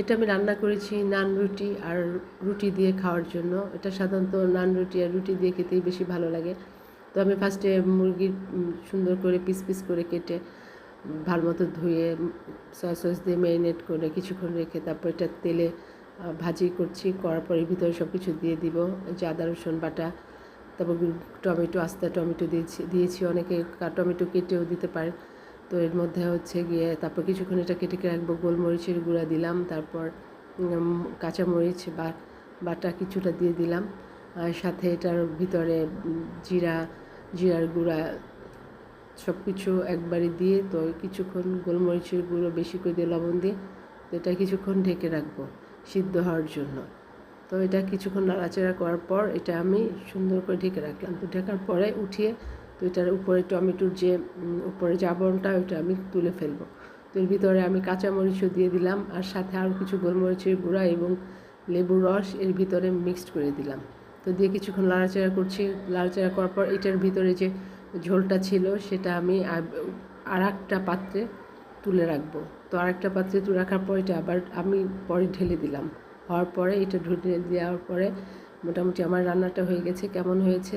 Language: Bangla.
এটা আমি রান্না করেছি নান রুটি আর রুটি দিয়ে খাওয়ার জন্য। এটা সাধারণত নান রুটি আর রুটি দিয়ে খেতেই বেশি ভালো লাগে। তো আমি ফার্স্টে মুরগির সুন্দর করে পিস পিস করে কেটে ভালো মতো ধুয়ে সয়া সস দিয়ে ম্যারিনেট করে কিছুক্ষণ রেখে তারপর এটা তেলে ভাজি করছি। করার পরে ভিতরে সব কিছু দিয়ে দিব। যে আদা, রসুন, বাটা, তারপর টমেটো, আস্তা টমেটো দিয়েছি দিয়েছি অনেকে। টমেটো কেটেও দিতে পারেন তো এর মধ্যে হচ্ছে গিয়ে তারপর কিছুক্ষণ এটা কেটে রাখব, গোলমরিচের গুঁড়া দিলাম, তারপর কাঁচামরিচ বা, বাটা কিছুটা দিয়ে দিলাম। আর সাথে এটার ভিতরে জিরা, জিরার গুঁড়া সব কিছু একবারে দিয়ে তো কিছুক্ষণ গোলমরিচের গুঁড়ো বেশি করে দিয়ে লবণ দিয়ে তো এটা কিছুক্ষণ ঢেকে রাখব সিদ্ধ হওয়ার জন্য। তো এটা কিছুক্ষণ নাড়াচাড়া করার পর এটা আমি সুন্দর করে ঢেকে রাখলাম। তো ঢেকার পরে উঠিয়ে তো এটার উপরে টমেটোর যে উপরে যে আবরণটা, ওইটা আমি তুলে ফেলব। তো এর ভিতরে আমি কাঁচামরিচও দিয়ে দিলাম আর সাথে আরও কিছু গোলমরিচের গুঁড়া এবং লেবুর রস এর ভিতরে মিক্সড করে দিলাম। তো দিয়ে কিছুক্ষণ লাড়াচাড়া করছি। লাড়াচাড়া করার পর এটার ভিতরে যে ঝোলটা ছিল, সেটা আমি আর একটা পাত্রে তুলে রাখব। তো আরেকটা পাত্রে তুলে রাখার পর এটা আবার আমি পরে ঢেলে দিলাম। হওয়ার পরে এটা ঢুলে দেওয়ার পরে মোটামুটি আমার রান্নাটা হয়ে গেছে। কেমন হয়েছে?